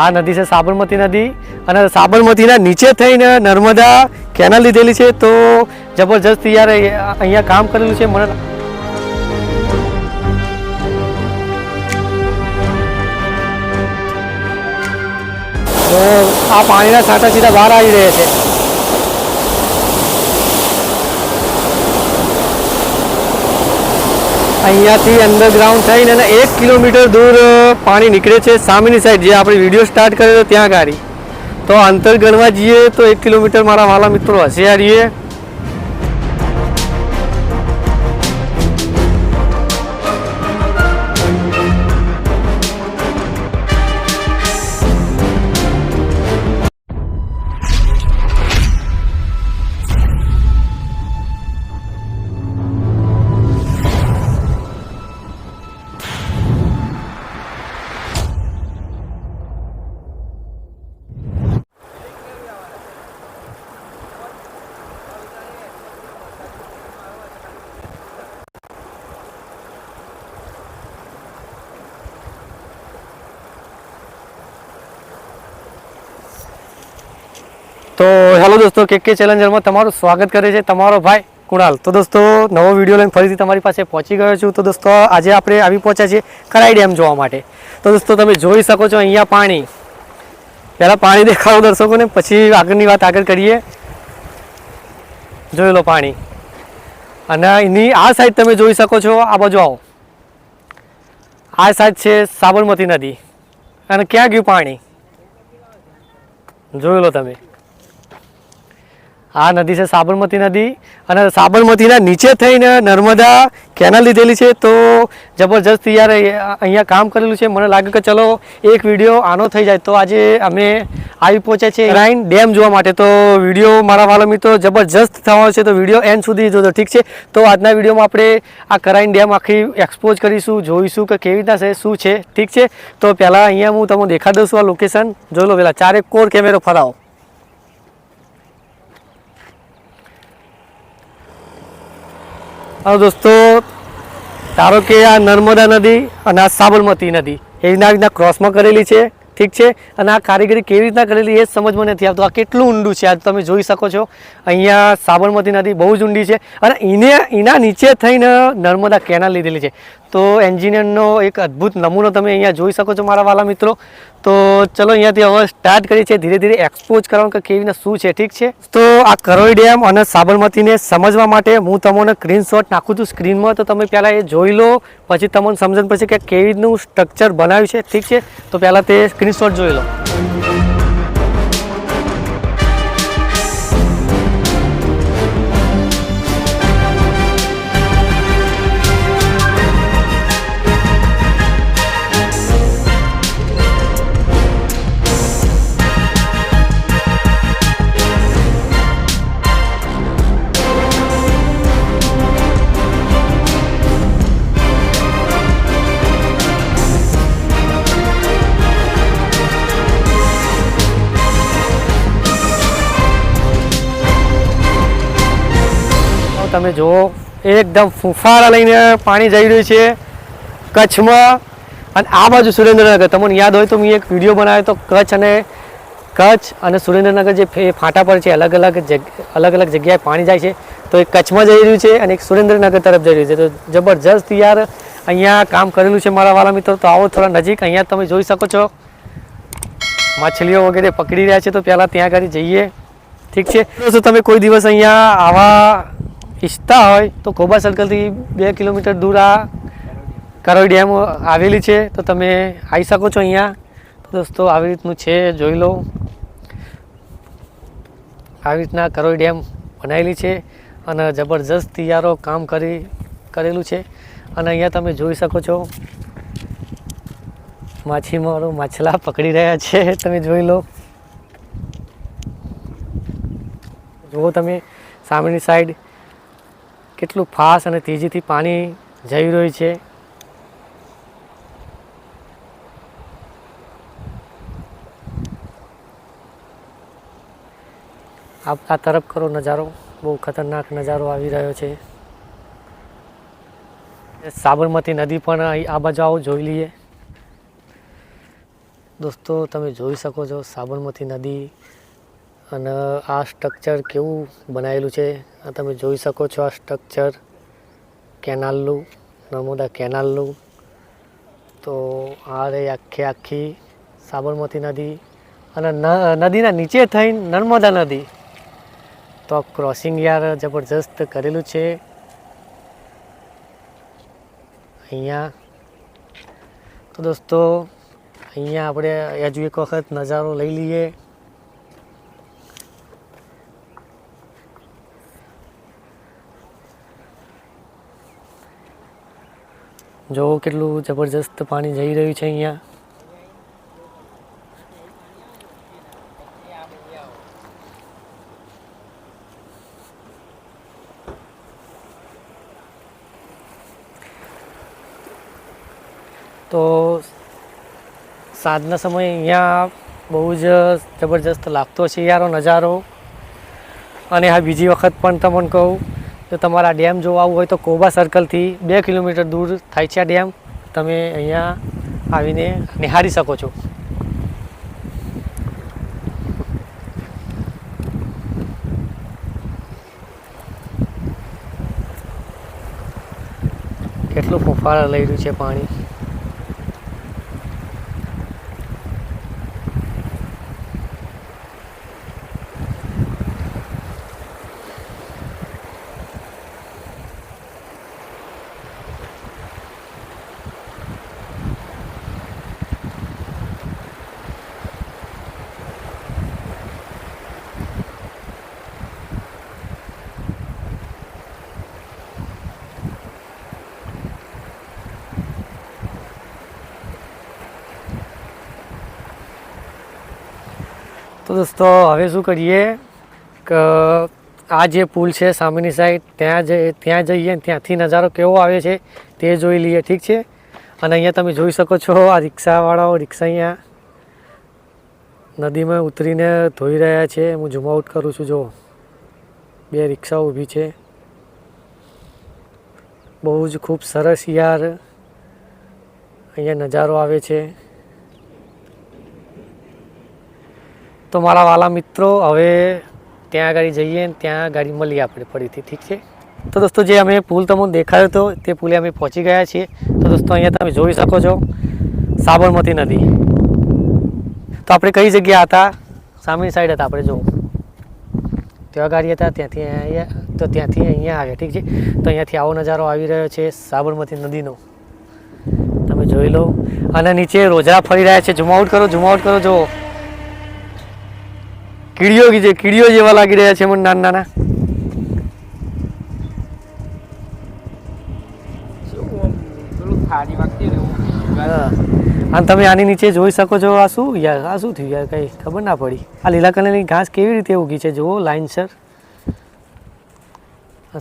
આ નદી છે સાબરમતી નદી. અને સાબરમતીના નીચે થઈને નર્મદા કેનાલ લીધેલી છે. તો જબરજસ્ત યાર અહીંયા કામ કરેલું છે. મને તો આ પાણીના છાંટા સીધા બહાર આવી રહ્યા છે. અહીંયાથી અંડરગ્રાઉન્ડ થઈને અને એક કિલોમીટર દૂર પાણી નીકળે છે. સામેની સાઈડ જે આપણે વીડિયો સ્ટાર્ટ કર્યો ત્યાં ગાડી. તો અંતર ગણવા જઈએ તો એક કિલોમીટર મારા વાલા મિત્રો હશે રહીએ હેલો દોસ્તો કે કે ચેલેન્જરમાં તમારું સ્વાગત કરે છે તમારો ભાઈ કુણાલ. તો દોસ્તો, નવો વીડિયો લઈને ફરીથી તમારી પાસે પહોંચી ગયો છું. તો દોસ્તો, આજે આપણે આવી પહોંચ્યા છીએ કરાઈ ડેમ જોવા માટે. તો દોસ્તો, તમે જોઈ શકો છો અહીંયા પાણી. પહેલાં પાણી દેખાડો દર્શકોને, પછી આગળની વાત આગળ કરીએ. જોઈ લો પાણી. અને એની આ સાઈડ તમે જોઈ શકો છો, આ બાજુ આવો. આ સાઈડ છે સાબરમતી નદી. અને ક્યાં ગયું પાણી? જોઈ લો તમે. આ નદી છે સાબરમતી નદી. અને સાબરમતીના નીચે થઈને નર્મદા કેનાલ લીધેલી છે. તો જબરજસ્ત યાર અહીંયા કામ કરેલું છે. મને લાગે કે ચલો, એક વીડિયો આનો થઈ જાય. તો આજે અમે આવી પહોંચ્યા છે રાઈન ડેમ જોવા માટે. તો વીડિયો મારા વાલો મિત્રો જબરજસ્ત થવાનો છે. તો વીડિયો એન્ડ સુધી જોજો. ઠીક છે? તો આજના વિડીયોમાં આપણે આ કરાઈન ડેમ આખી એક્સપોઝ કરીશું, જોઈશું કે કેવી રીતના છે, શું છે. ઠીક છે? તો પહેલાં અહીંયા હું તમને દેખાડી દઉં છું આ લોકેશન જોઈ લો પહેલાં ચારે કોર કેમેરો ફરાવો. હવે દોસ્તો, ધારો કે આ નર્મદા નદી અને આ સાબરમતી નદી, એ રીતના ક્રોસમાં કરેલી છે, ઠીક છે? અને આ કારીગરી કેવી રીતના કરેલી એ સમજમાં નથી આવતું. આ કેટલું ઊંડું છે? આ તમે જોઈ શકો છો. અહીંયા સાબરમતી નદી બહુ જ ઊંડી છે અને એને એના નીચે થઈને નર્મદા કેનાલ લીધેલી છે. તો એન્જિનિયરનો એક અદ્ભુત નમૂનો તમે અહીંયા જોઈ શકો છો, મારા વાલા મિત્રો. તો ચલો અહીંયાથી હવે સ્ટાર્ટ કરીએ છીએ. ધીરે ધીરે એક્સપોઝ કરવાનું કે કેવી રીતના શું છે, ઠીક છે? તો આ કરોઈ ડેમ અને સાબરમતીને સમજવા માટે હું તમને સ્ક્રીનશોટ નાખું છું સ્ક્રીનમાં તો તમે પહેલાં એ જોઈ લો, પછી તમને સમજણ પડશે કે કેવી રીતનું સ્ટ્રક્ચર બનાવ્યું છે, ઠીક છે? તો પહેલાં તે સ્ક્રીનશોટ જોઈ લો. તમે જુઓ, એકદમ ફૂંફારા લઈને પાણી જઈ રહ્યું છે કચ્છમાં. અને આ બાજુ સુરેન્દ્રનગર, તમને યાદ હોય તો મેં એક વીડિયો બનાવ્યો તો કચ્છ અને કચ્છ અને સુરેન્દ્રનગર જે ફાંટા પર છે, અલગ અલગ અલગ અલગ જગ્યાએ પાણી જાય છે. તો એક કચ્છમાં જઈ રહ્યું છે અને એક સુરેન્દ્રનગર તરફ જઈ રહ્યું છે. તો જબરજસ્ત યાર, અહીંયા કામ કરેલું છે મારા વાલા મિત્રો. તો આવો થોડા નજીક, અહીંયા તમે જોઈ શકો છો. માછલીઓ વગેરે પકડી રહ્યા છે, તો પહેલાં ત્યાં આગળ જઈએ. ઠીક છે? તો તમે કોઈ દિવસ અહીંયા આવા ઈચ્છતા હોય તો કોબા સર્કલથી બે કિલોમીટર દૂર આ કરોઈ ડેમ આવેલી છે. તો તમે આવી શકો છો અહીંયા. દોસ્તો, આવી રીતનું છે, જોઈ લો. આવી રીતના કરોઈ ડેમ બનાવેલી છે અને જબરજસ્ત તૈયારો કામ કરી, કરેલું છે. અને અહીંયા તમે જોઈ શકો છો, માછીમારો માછલા પકડી રહ્યા છે. તમે જોઈ લો. જુઓ તમે, સામેની સાઈડ કેટલું ફાસ્ટ અને તેજીથી પાણી જઈ રહ્યું છે. આ તરફ કરો નજારો. બહુ ખતરનાક નજારો આવી રહ્યો છે. સાબરમતી નદી પણ આ બાજુ આવો, જોઈ લઈએ. દોસ્તો, તમે જોઈ શકો છો સાબરમતી નદી અને આ સ્ટ્રક્ચર કેવું બનાવેલું છે? આ તમે જોઈ શકો છો આ સ્ટ્રક્ચર કેનાલનું, નર્મદા કેનાલનું. તો આ રે આખે આખી સાબરમતી નદી અને નદીના નીચે થઈને નર્મદા નદી. તો ક્રોસિંગ યાર જબરજસ્ત કરેલું છે. અહીંયા. તો દોસ્તો, અહીંયા આપણે હજુ એક વખત નજારો લઈ લઈએ. જો કેટલું જબરજસ્ત પાણી જઈ રહ્યું છે અહીંયા. તો સાંજના સમયે અહીંયા બહુ જ જબરજસ્ત લાગતો છે યારો નજારો. અને આ બીજી વખત પણ તમને કહું જો તમારા ડેમ જોવા આવવું હોય તો કોબા સર્કલથી બે કિલોમીટર દૂર થાય છે આ ડેમ. તમે અહીંયા આવીને નિહાળી શકો છો. કેટલું ફુફારા લઈ રહ્યું છે પાણી. દોસ્તો, હવે શું કરીએ? કે, આ જે પુલ છે સામેની સાઈડ ત્યાં જઈ ત્યાં જઈએ ત્યાંથી નજારો કેવો આવે છે તે જોઈ લઈએ, ઠીક છે? અને અહીંયા તમે જોઈ શકો છો, આ રિક્ષાવાળાઓ રિક્ષા અહીંયા નદીમાં ઉતરીને ધોઈ રહ્યા છે. હું ઝૂમ આઉટ કરું છું જો બે રિક્ષાઓ ઊભી છે. બહુ જ ખૂબ સરસ યાર અહીંયા નજારો આવે છે. તો મારા વાલા મિત્રો, હવે ત્યાં આગળ જઈએ ને ત્યાં ગાડી મળીએ આપણે ફરીથી, ઠીક છે? તો દોસ્તો, જે અમે પુલ તમને દેખાયો હતો તે પુલે અમે પહોંચી ગયા છીએ. તો દોસ્તો, અહીંયા તમે જોઈ શકો છો સાબરમતી નદી. તો આપણે કઈ જગ્યા હતા? સામેની સાઈડ હતા આપણે, જો. ત્યાં ગાડી હતા, ત્યાંથી અહીંયા, તો ત્યાંથી અહીંયા આવ્યા, ઠીક છે? તો અહીંયાથી આવો નજારો આવી રહ્યો છે સાબરમતી નદીનો. તમે જોઈ લો. અને નીચે રોજરા ફરી રહ્યા છે. ઝૂમ આઉટ કરો ઝૂમ કરો, જો. કીડીઓ જે કીડીઓ જેવા લાગી રહ્યા છે મને નાના નાના. અને તમે આની નીચે જોઈ શકો છો આ શું યાર આ શું થયું યાર કંઈ ખબર ના પડી. આ લીલા કલરની ઘાસ કેવી રીતે ઉગી છે જુઓ લાઇનસર સર.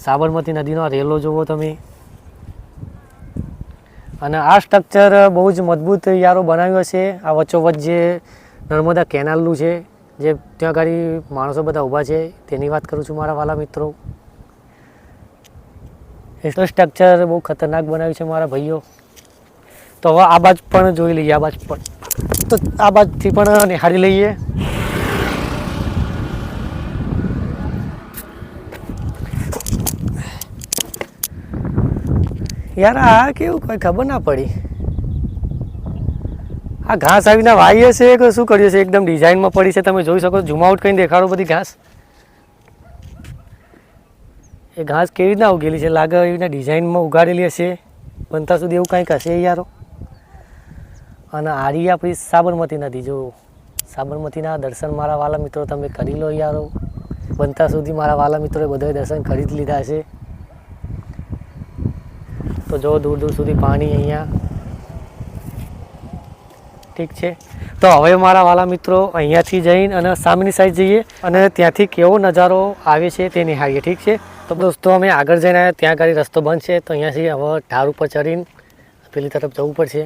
સાબરમતી નદીનો આ રેલો જુઓ તમે. અને આ સ્ટ્રક્ચર બહુ જ મજબૂત યારો બનાવ્યો છે. આ વચ્ચોવચ્ચ જે નર્મદા કેનાલનું છે જે ત્યાં આગળ માણસો બધા ઊભા છે, તેની વાત કરું છું મારા વાલા મિત્રો. એ સ્ટ્રક્ચર બહુ ખતરનાક બનાવ્યું છે મારા ભાઈઓ. તો હવે આ બાજુ પણ જોઈ લઈએ, આ બાજુ પણ. તો આ બાજુથી પણ નિહાળી લઈએ. યાર, આ કેવું કોઈ ખબર ના પડી. આ ઘાસ આવીને વાઈએ છે કે શું કર્યું છે એકદમ ડિઝાઇનમાં પડી છે. તમે જોઈ શકો ઝૂમ કરીને દેખાડો બધી ઘાસ. એ ઘાસ કેવી રીતના ઉગેલી છે? લાગે એવી ડિઝાઇનમાં ઉગાડેલી હશે. બનતા સુધી એવું કંઈક હશે યારો અને આરી આપણી સાબરમતી નદી, જો. સાબરમતીના દર્શન મારા વાલા મિત્રો તમે કરી લો યારો બનતા સુધી મારા વાલા મિત્રોએ બધા દર્શન કરી જ લીધા છે તો જો દૂર દૂર સુધી પાણી અહીંયા ઠીક છે. તો હવે મારા વાલા મિત્રો અહીંયાથી જઈને અને સામેની સાઈડ જઈએ અને ત્યાંથી કેવો નજારો આવે છે તે નિહાળીએ, ઠીક છે? તો દોસ્તો અમે આગળ જઈને આવ્યા, ત્યાં ગાડી રસ્તો બંધ છે, તો અહીંયાથી હવે ઢાર ઉપર ચડીને પેલી તરફ જવું પડશે.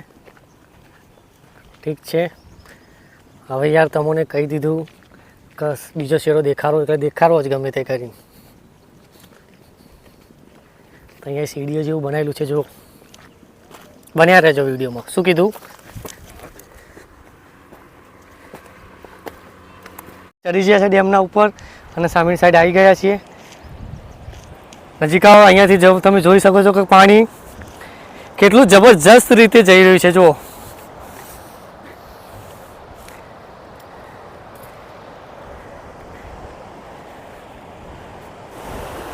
ઠીક છે? હવે યાર તમને કહી દીધું કે બીજો શેરો દેખાડો, એટલે દેખાડવો જ ગમે તે કરીને. અહીંયા સીડીઓ જેવું બનાવેલું છે જો બન્યા રહેજો વિડીયોમાં. શું કીધું? ચડી ગયા છે ડેમના ઉપર અને સામેની સાઈડ આવી ગયા છીએ. નજીક આવો, અહીંયાથી જો તમે જોઈ શકો છો કે પાણી કેટલું જબરજસ્ત રીતે જઈ રહ્યું છે, જુઓ.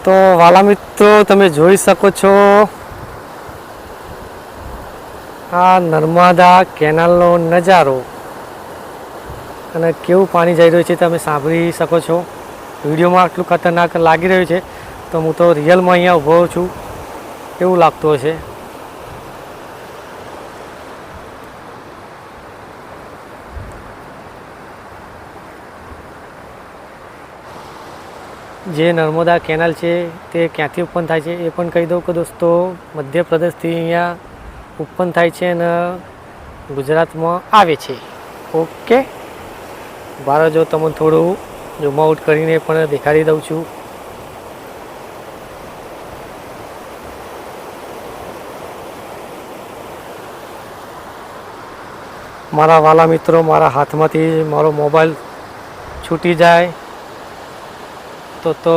તો વાલા મિત્રો, તમે જોઈ શકો છો આ નર્મદા કેનાલનો નજારો. અને કેવું પાણી જઈ રહ્યું છે તમે સાંભળી શકો છો. વિડીયોમાં આટલું ખતરનાક લાગી રહ્યું છે, તો હું તો રિયલમાં અહીંયા ઊભો છું. એવું લાગતું હશે? જે નર્મદા કેનાલ છે, તે ક્યાંથી ઉત્પન્ન થાય છે એ પણ કહી દઉં કે દોસ્તો, મધ્યપ્રદેશથી અહીંયા ઉત્પન્ન થાય છે અને ગુજરાતમાં આવે છે. ઓકે? બાર જો તમને થોડું ઝૂમ આઉટ કરીને પણ દેખાડી દઉં છું. મારા વાલા મિત્રો મારા હાથમાંથી મારો મોબાઈલ છૂટી જાય, તો તો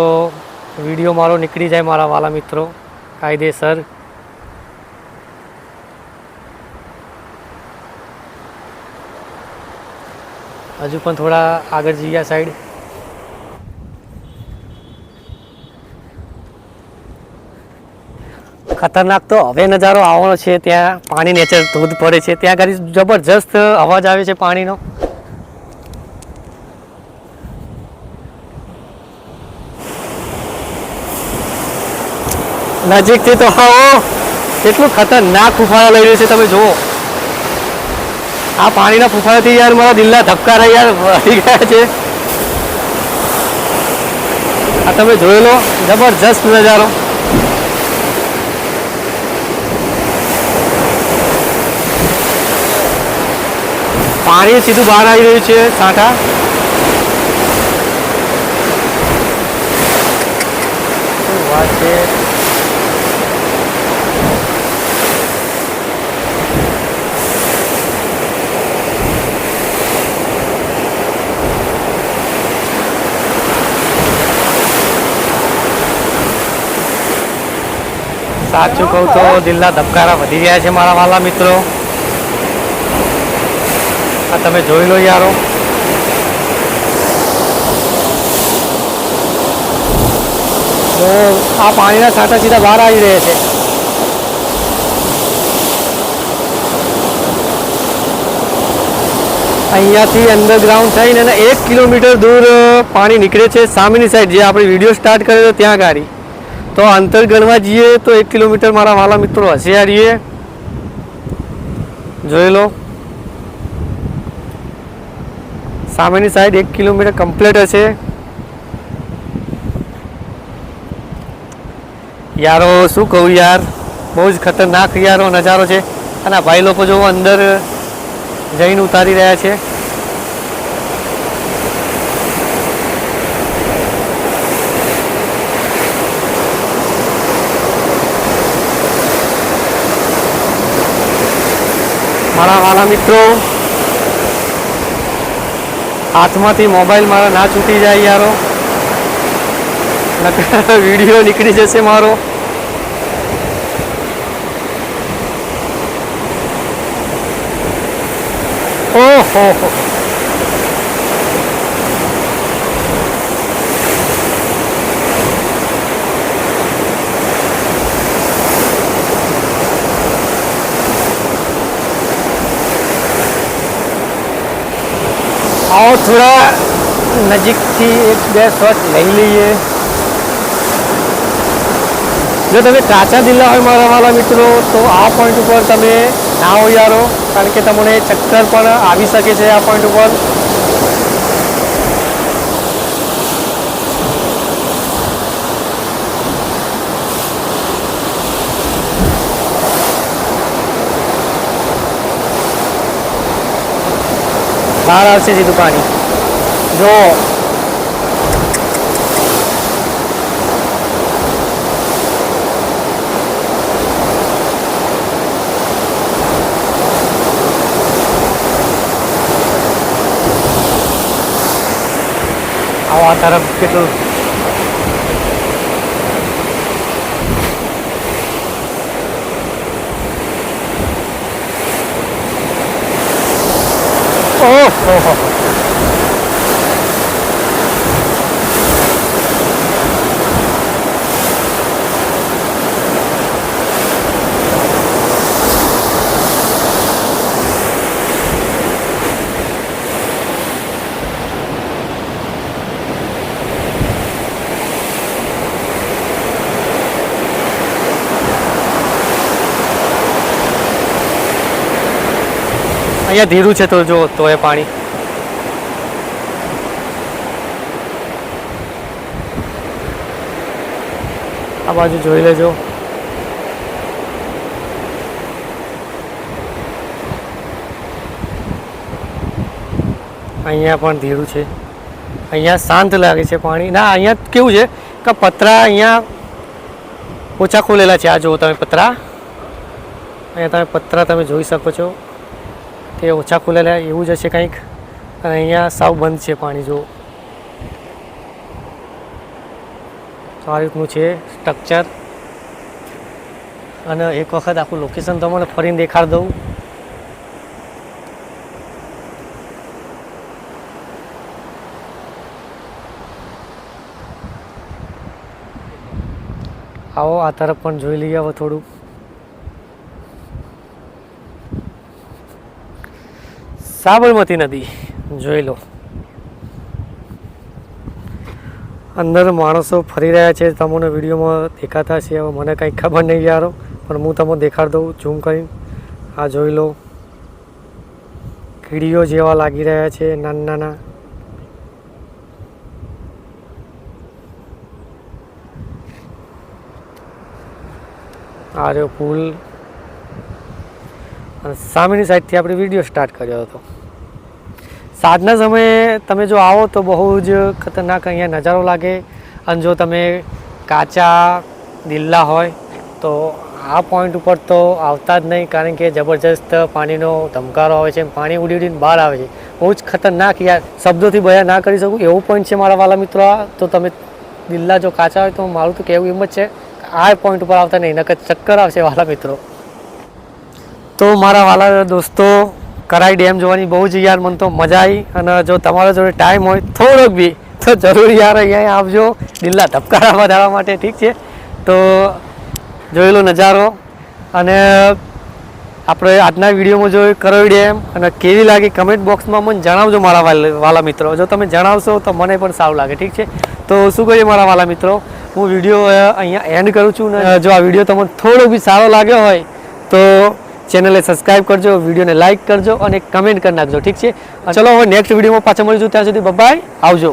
વીડિયો મારો નીકળી જાય મારા વાલા મિત્રો. કાયદેસર હજુ પણ થોડા આગળ જઈએ સાઈડ ખતરનાક તો હવે નજારો આવવાનો છે, ત્યાં પાણી નેચર ધોધ પડે છે, ત્યાં આગળ જબરજસ્ત અવાજ આવે છે પાણીનો. નજીકથી તો હા કેટલું ખતરનાક ઉફાળો લઈ રહ્યું છે, તમે જુઓ. આ પાણીના ફૂફાથી યાર મારા દિલના ધબકારા યાર વળી ગયા છે. આ તમે જોઈ જબરજસ્ત નજારો. પાણી સીધું બહાર આવી રહ્યું છે સાંઠા વાત છે? સાચું કહું તો દિલના ધબકારા વધી ગયા છે મારા વાલા મિત્રો. આ તમે જોઈ લો યારો. તો આ પાણીના છાંટા સીધા બહાર આવી રહ્યા છે. અહીંયાથી અંડરગ્રાઉન્ડ થઈને એક કિલોમીટર દૂર પાણી નીકળે છે. સામેની સાઈડ જે આપણે વીડિયો સ્ટાર્ટ કર્યો ત્યાં ગાડી. તો અંતર ગણવા જઈએ તો એક કિલોમીટર મારા વાલા મિત્રો હશિયારીએ. જોઈ લો. સામેની સાઈડ એક કિલોમીટર કમ્પ્લીટ હશે. યારો, શું કહું યાર? બહુ જ ખતરનાક યારો નજારો છે. અને ભાઈ લોકો જો અંદર જઈને ઉતારી રહ્યા છે. મારા વાલા મિત્રો, હાથમાંથી મોબાઈલ મારા ના છૂટી જાય યારો. વીડિયો નીકળી જશે મારો. ઓહો આવો થોડા નજીકથી એક, બે શોટ લઈ લઈએ. જો તમે કાચા દિલ્લા હોય મારા વાલા મિત્રો, તો આ પોઈન્ટ ઉપર તમે ના હો યારો કારણ કે તમને ચક્કર પણ આવી શકે છે આ પોઈન્ટ ઉપર. બહાર આવશે સીધું પાણી. જો. આવા તરફ કેટલું ¡Oh! અહીંયા ધીરું છે તો જો, તો એ પાણી. આ બાજુ જોઈ લેજો. અહીંયા પણ ધીરું છે. અહીંયા શાંત લાગે છે પાણી. ના, અહીંયા કેવું છે કે પતરા અહીંયા ઓછા ખોલેલા છે. આ જુઓ તમે પતરા. અહીંયા તમે પતરા તમે જોઈ શકો છો. તે ઓછા ખુલેલા એવું જ હશે કંઈક. અને અહીંયા સાવ બંધ છે પાણી જો આ રીતનું છે સ્ટ્રક્ચર અને એક વખત આખું લોકેશન તમને ફરીને દેખાડી દઉં. આવો, આ તરફ પણ જોઈ લઈએ હવે થોડું સાબરમતી નદી, જોઈ લો. અંદર માણસો ફરી રહ્યા છે, તમને વિડીયોમાં દેખાતા છે હવે મને કંઈ ખબર નહીં યારો, પણ હું તમને દેખાડ દઉં, ઝૂમ કરીને. આ જોઈ લો. કીડીઓ જેવા લાગી રહ્યા છે, નાના નાના. આ રહ્યો પુલ. અને સામેની સાઈડથી આપણે વીડિયો સ્ટાર્ટ કર્યો હતો. સાંજના સમયે તમે જો આવો તો બહુ જ ખતરનાક અહીંયા નજારો લાગે. અને જો તમે કાચા દિલ્લા હોય તો આ પોઈન્ટ ઉપર તો આવતા જ નહીં, કારણ કે જબરજસ્ત પાણીનો ધમકારો આવે છે, પાણી ઉડી ઉડીને બહાર આવે છે. બહુ જ ખતરનાક યાર, શબ્દોથી બયા ના કરી શકું. એવું પોઈન્ટ છે મારા વાલા મિત્રો તો તમે દિલ્લા જો કાચા હોય તો મારું તો કહેવું એમ જ છે આ પોઈન્ટ ઉપર આવતા નહીં, નકર ચક્કર આવશે વાલા મિત્રો. તો મારા વાલા દોસ્તો કરાઈ ડેમ જોવાની બહુ જ યાર, મને તો મજા આવી. અને જો તમારા જોડે ટાઈમ હોય થોડોક બી, તો જરૂર યાર અહીંયા આવજો. દિલ્લા ધબકારા વધારવા માટે, ઠીક છે? તો જોયેલો નજારો. અને આપણે આજના વિડીયોમાં જોયું કરોઈ ડેમ અને કેવી લાગી કમેન્ટ બોક્સમાં મને જણાવજો મારા વાલ- વાલા મિત્રો. જો તમે જણાવશો તો મને પણ સારું લાગે, ઠીક છે? તો શું કહીએ મારા વાલા મિત્રો? હું વીડિયો અહીંયા એન્ડ કરું છું ને, જો આ વીડિયો તમને થોડો બી સારો લાગ્યો હોય, તો ચેનલને સબસ્ક્રાઇબ કરજો વિડીયોને લાઇક કરજો અને કમેન્ટ કરી નાખજો ઠીક છે? ચલો હવે નેક્સ્ટ વિડીયોમાં પાછા મળીશું. ત્યાં સુધી બબાય આવજો.